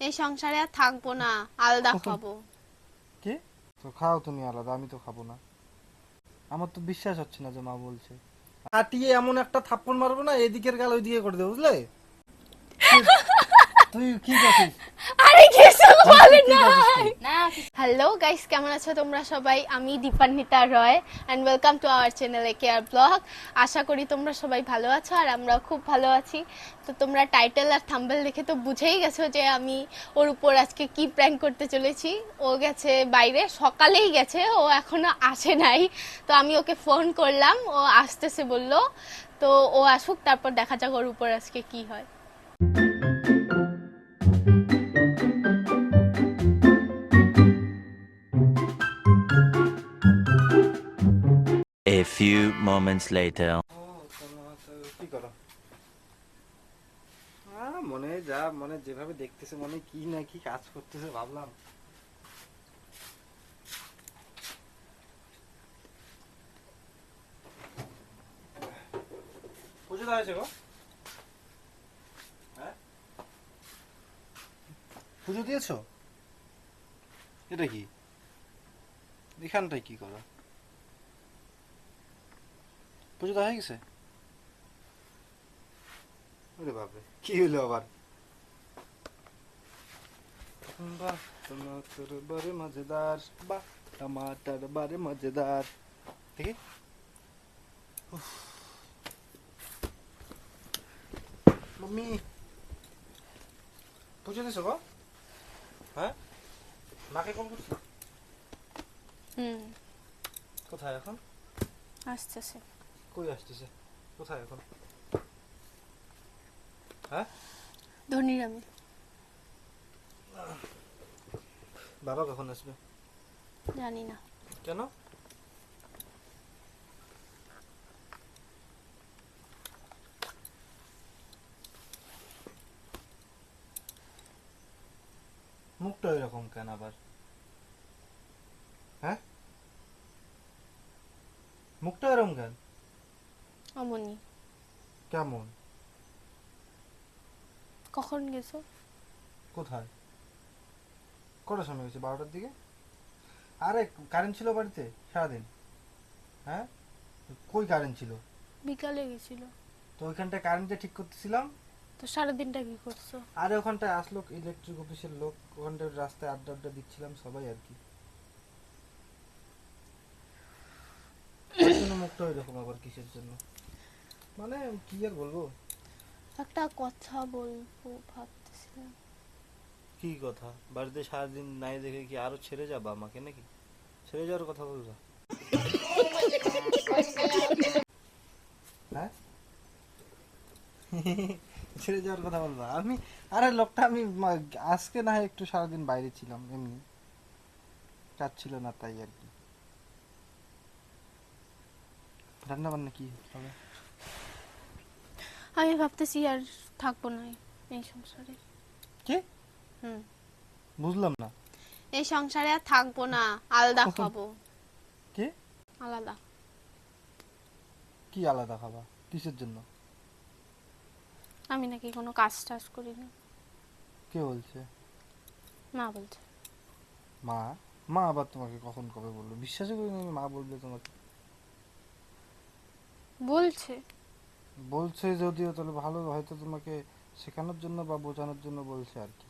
এই সংসারে আর থাকব না আলাদা খাব। কি? তো খাও তুমি আলাদা আমি তো খাব না। আমার তো বিশ্বাস হচ্ছে না যে মা বলছে। কাটিয়ে এমন একটা থাপ্পড় মারবো না এদিকের গাল ওইদিকে করে দেবো বুঝলে? তুই কি করছিস? আরে কিছু বলে না। হ্যালো গাইস কেমন আছো তোমরা সবাই? আমি Dipanwita Roy and welcome to our channel A care blog আশা করি তোমরা সবাই ভালো আছো আর আমরাও খুব ভালো আছি। তো তোমরা টাইটেল আর থাম্বেল দেখে তো বুঝেই গেছো যে আমি ওর উপর আজকে কি প্র্যাঙ্ক করতে চলেছি। ও গেছে বাইরে সকালেই গেছে ও এখনও আসে নাই। তো আমি ওকে ফোন করলাম ও আসতেছে বলল। তো ও আসুক তারপর দেখা যাক ওর উপর আজকে কি হয়। Few moments later. মনে যা, মনে যেভাবে দেখতেছে, মনে কি না কি কাজ করতেছে ভাবলাম। পুজো হয়েছে গো। হ্যাঁ? পুজো দিয়েছ? এটা কি? এখানটায় কি করো? পুজো দেওয়া হয়ে গেছে। ওরে বাপরে কি হলো আবার? বাহ টমাটার বারে মজেদার বাহ টমাটার বারে মজেদার। দেখি। উফ। মাম্মি। পুজো দিছো গো। হ্যাঁ? মাকে কল করছ? হুম। কোথায় এখন? আসতেছে। কই আসতেছে কোথায় এখন? হ্যাঁ? ধনির আমি। বাবা কখন আসবে? জানি না। কেন? মুখটা এরকম কেন আবার? হ্যাঁ? মুখটা এরকম কেন? অমনি। কেমন? কখন গেছো? কোথায়? কটার সময় গেছে? বারোটার দিকে? আরে কারেন্ট ছিল বাড়িতে সারাদিন। হ্যাঁ? কই কারেন্ট ছিল? বিকালে গেছিল। তো ওইখানটায় কারেন্টে ঠিক করতেছিলাম। তো সারাদিনটা কি করছ? আরে ওখানটায় আসলো ইলেকট্রিক অফিসের লোক। ওখানটায় রাস্তায় আড্ডা আড্ডা দিচ্ছিলাম সবাই আর কি। জন্য মুখটা এরকম আবার কিসের জন্য? মানে কি আর বলব? একটা কথা বলব ভাবতেছিলাম। কি কথা? বাড়িতে সারাদিন নাই দেখে কি আরও ছেড়ে যাবা আমাকে নাকি? ছেড়ে যাওয়ার কথা বলবা। হ্যাঁ? ছেড়ে যাওয়ার কথা বলবা? আমি আরে লোকটা আমি আজকে না একটু সারাদিন বাইরে ছিলাম এমনি। কাজ ছিল না তাই আর কি। রান্না বান্না কি হবে? আমি ভাবতেছি আর থাকব না এই সংসারে। কি? হুম। বুঝলাম না। এই সংসারে আর থাকব না আলাদা খাব। কি? আলাদা। কি আলাদা খাবা? কিসের জন্য? আমি নাকি কোনো কাজ টাজ করি না কে বলছে? মা বলছে। মা? মা আবার তোমাকে কখন কবে বলল? বিশ্বাসই করি না মা বলবে তোমাকে। বলছে। বলছে যদিও তাহলে ভালো হয়তো তোমাকে শেখানোর জন্য বা বোঝানোর জন্য বলছে আর কি।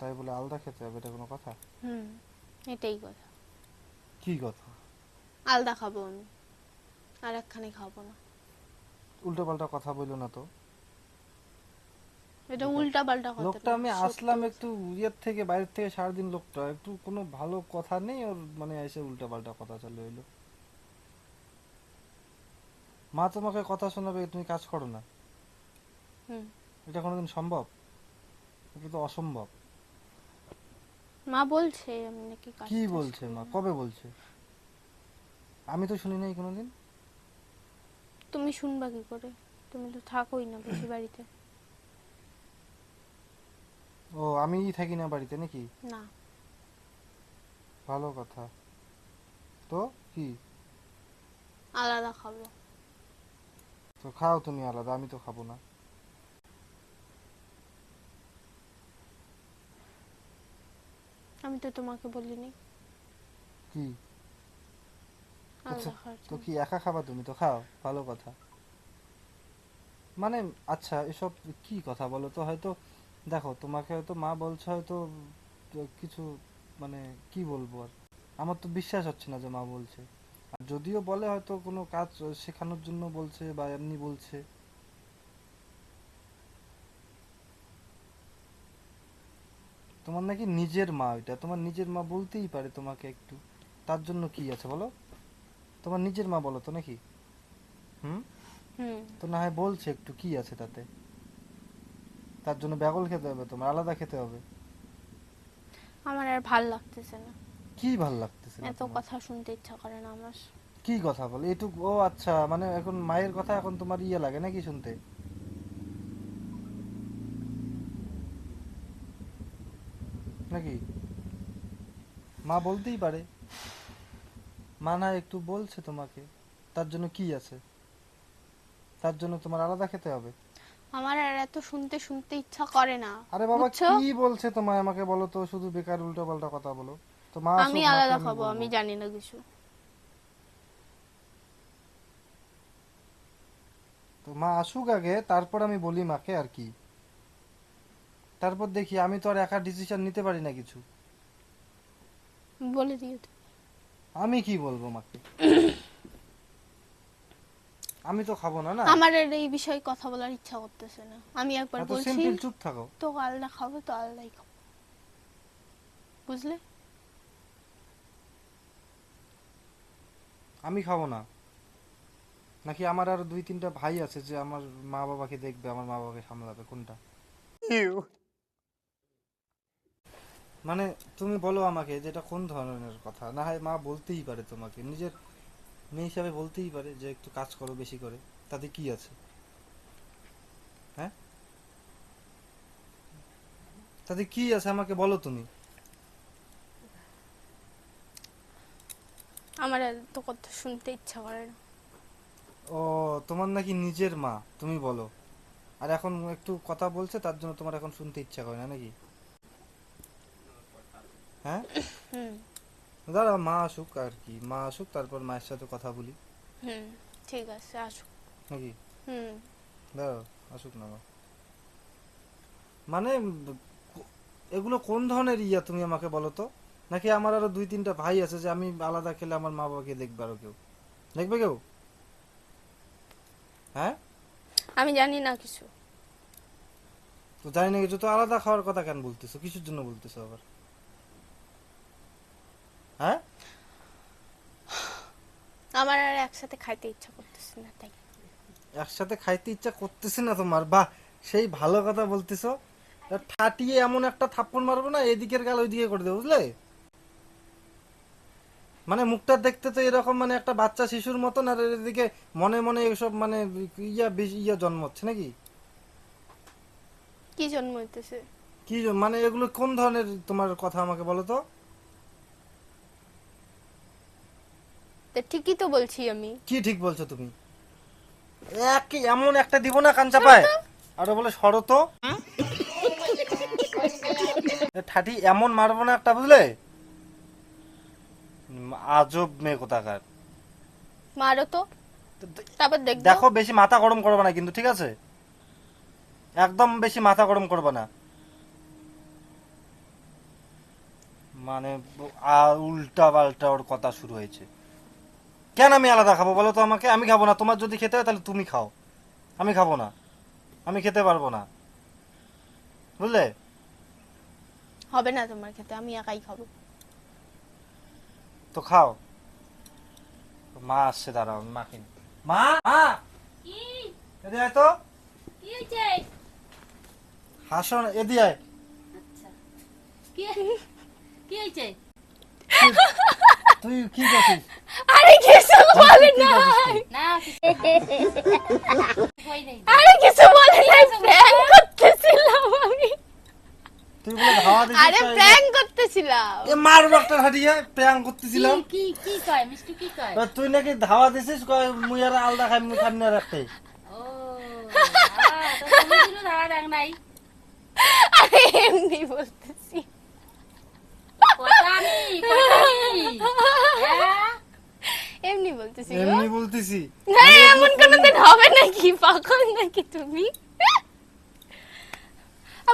তাই বলে আলাদা খেতে হবে এটা কোনো কথা? হুম এটাই কথা। কি কথা? আলাদা খাব আমি আর একখানে খাব না। উল্টো পাল্টা কথা বলল না তো? এটা উল্টা পাল্টা কথা লোকটা আমি আসলাম একটু ইয়ের থেকে বাইরের থেকে সারাদিন লোকটা একটু কোনো ভালো কথা নেই ওর মানে এসে উল্টো পাল্টা কথা চালু হইল। মা তোমাকে কথা শোনাবে তুমি কাজ করো না। এটা কোনোদিন সম্ভব? এটা তো অসম্ভব। মা বলছে আমি নাকি কাজ কি বলছে মা? কবে বলছে? আমি তো শুনি নাই কোনোদিন। তুমি শুনবা কি করে? তুমি তো থাকোই না বেশি বাড়িতে। ও আমি থাকি না বাড়িতে নাকি? না। ভালো কথা। তো কি? আলাদা খাব। তো খাও তুমি আলাদা আমি তো খাব না। আমি তো তোমাকে বলিনি। কি? আচ্ছা তো কি একা খাবা তুমি? তো খাও ভালো কথা। মানে আচ্ছা এসব কি কথা বলো? তো হয়তো দেখো তোমাকে হয়তো মা বলছে হয়তো কিছু মানে কি বলব আর? আমার তো বিশ্বাস হচ্ছে না যে মা বলছে। আর যদিও বলে হয়তো কোনো কাজ শেখানোর জন্য বলছে বা এমনি বলছে। তোমার নাকি নিজের মা ওইটা তোমার নিজের মা বলতেই পারে তোমাকে একটু। তার জন্য কি আছে বলো? তোমার নিজের মা বলো তো নাকি? হুম? হুম। তো না হয় বলছে একটু কি আছে তাতে? তার জন্য ব্যাগল খেতে হবে তোমার আলাদা খেতে হবে। আমার আর ভালো লাগতেছে না। কি ভালো লাগতেছে এত কথা শুনতে ইচ্ছা করে না আমার। কি কথা বলে? এটুকু ও আচ্ছা মানে এখন মায়ের কথা এখন তোমার ইয়ে লাগে নাকি শুনতে? নাকি? মা বলতেই পারে। মা না একটু বলছে তোমাকে তার জন্য কি আছে? তার জন্য তোমার আলাদা খেতে হবে। আমার আর এত শুনতে শুনতে ইচ্ছা করে না আরে বাবা কি বলছে তোমায় আমাকে বলো তো শুধু বেকার উল্টো পাল্টা কথা বলো। তো মা আমি আলাদা খাব আমি জানি না কিছু। তো মা আসুক আগে তারপর আমি বলি মাকে আর কি। তারপর দেখি আমি তো আর একা ডিসিশন নিতে পারি না কিছু। বলে দিও আমি কি বলব মাকে? আমি তো খাব না না? আমার এই বিষয়ে কথা বলার ইচ্ছা করতেছে না। আমি একবার বলছি চুপ থাকো। তো আলাদা খাব তো আলাদাই খাব। বুঝলে? আমি খাব না। নাকি আমার আর দুই তিনটা ভাই আছে যে আমার মা বাবাকে দেখবে আমার মা বাবাকে সামলাবে কোনটা? মানে তুমি বলো আমাকে যে এটা কোন ধরনের কথা? না হয় মা বলতেই পারে তোমাকে নিজের মেয়ে হিসাবে বলতেই পারে যে একটু কাজ করো বেশি করে তাতে কি আছে? হ্যাঁ? তাতে কি আছে আমাকে বলো তুমি। আমার আর তো কথা শুনতে ইচ্ছা করে না। ও তোমার নাকি নিজের মা তুমি বলো। আর এখন একটু কথা বলছে তার জন্য তোমার এখন শুনতে ইচ্ছা করে না নাকি? হ্যাঁ? হুম। দাঁড়া মা আসুক আর কি মা আসুক তারপর মায়ের সাথে কথা বলি। হুম ঠিক আছে আসুক। নাকি? হুম। দাঁড়াও আসুক না মা। মানে এগুলো কোন ধরনের ইয়া তুমি আমাকে বলো তো? নাকি আমার আরও দুই তিনটা ভাই আছে যে আমি আলাদা খেলে আমার মা বাবাকে দেখবে আরও কেউ? দেখবে কেউ? হ্যাঁ? আমি জানি না কিছু। তো জানি না কিছু। তো আলাদা খাওয়ার কথা কেন বলতেছো? কিসের জন্য বলতেছো আবার? হ্যাঁ? আমার আর একসাথে খাইতে ইচ্ছা করতেছে না তাই। একসাথে খাইতে ইচ্ছা করতেছে না তোমার? বাহ সেই ভালো কথা বলতেছো। ঠাটিয়ে এমন একটা থাপ্পড় মারবো না এদিকের গাল ওইদিকে করে দেবো বুঝলে? মানে মুখটা দেখতে তো এরকম মানে একটা বাচ্চা শিশুর মতন আর এদিকে মনে মনে এসব মানে ইয়া ইয়া জন্মাচ্ছে নাকি? কি জন্ম হইতেছে কি মানে এগুলো কোন ধরনের তোমার কথা আমাকে বলো তো? ঠিকই তো বলছি আমি। কি ঠিক বলছো তুমি? এক এমন একটা দিব না কান চাপায়। আর বলে শরত ঠাটি এমন মারবো না একটা বুঝলে? আজব মেয়ে কোথাকার। মারো তো। তারপর দেখব। দেখো বেশি মাথা গরম করবে না কিন্তু ঠিক আছে? একদম বেশি মাথা গরম করবে না। মানে উল্টা পাল্টা ওর কথা শুরু হয়েছে। কেন আমি আলাদা খাব বলো তো আমাকে? আমি খাব না। তোমার যদি খেতে হয় তাহলে তুমি খাও। আমি খাব না। আমি খেতে পারব না। বুঝলে? হবে না তোমার খেতে। আমি একাই খাব। তো খাও। মা আসছে দাঁড়াও মাকে মা মা! এদিকে আয় তো। হাসো না এদিকে আয়। আচ্ছা। কি কি হয়েছে? তুই কি করছিস? আরে কিছু বলে কি না আরে কিছু বলে নাই প্র্যাঙ্ক করতেছিলাম আমি। তুই বলে ধাওয়া দিছিস আরে প্র্যাঙ্ক করতেছিলাম। এ মারবো একটা হাঁটিয়ে প্র্যাং করতেছিলাম। কি কি কি কয় মিষ্টি কি কয়? তুই নাকি ধাওয়া দিছিস কয় মুই আর আলাদা খাই মুই খাবি না রাখতে ও তুমি দিলো ধারা ডাং নাই। আরে এমনি বলতেছি। ও হ্যাঁ? এমনি বলতেছি। এমনি বলতেছি। হ্যাঁ এমন কোনোদিন হবে নাকি? পাগল নাকি তুমি?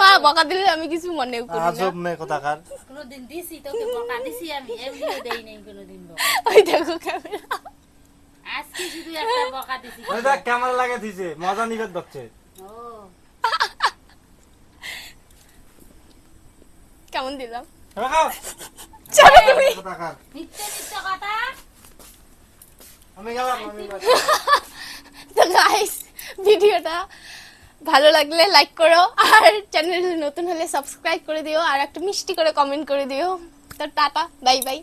মা বকা দিলে আমি কিছু মনেও করি না। আজব মেয়ে কথাকার। কোনোদিন দিছি তোকে বকা দিছি আমি এমনিও দেই নাই কোনোদিন বকা। ওই দেখো ক্যামেরা আজকে শুধু একটা বকা দিছি। ওই দেখ ক্যামেরা লাগে দিছে মজা নিবে দেখছে ও। কেমন দিলাম? চলো তুমি। কথাকার। মিথ্যে মিথ্যে কথা। আমি গেলাম আমি তো গাইস ভিডিওটা ভালো লাগলে লাইক করো, আর চ্যানেল নতুন হলে সাবস্ক্রাইব করে দিও, আর একটা মিষ্টি করে কমেন্ট করে দিও। তো টাটা বাই বাই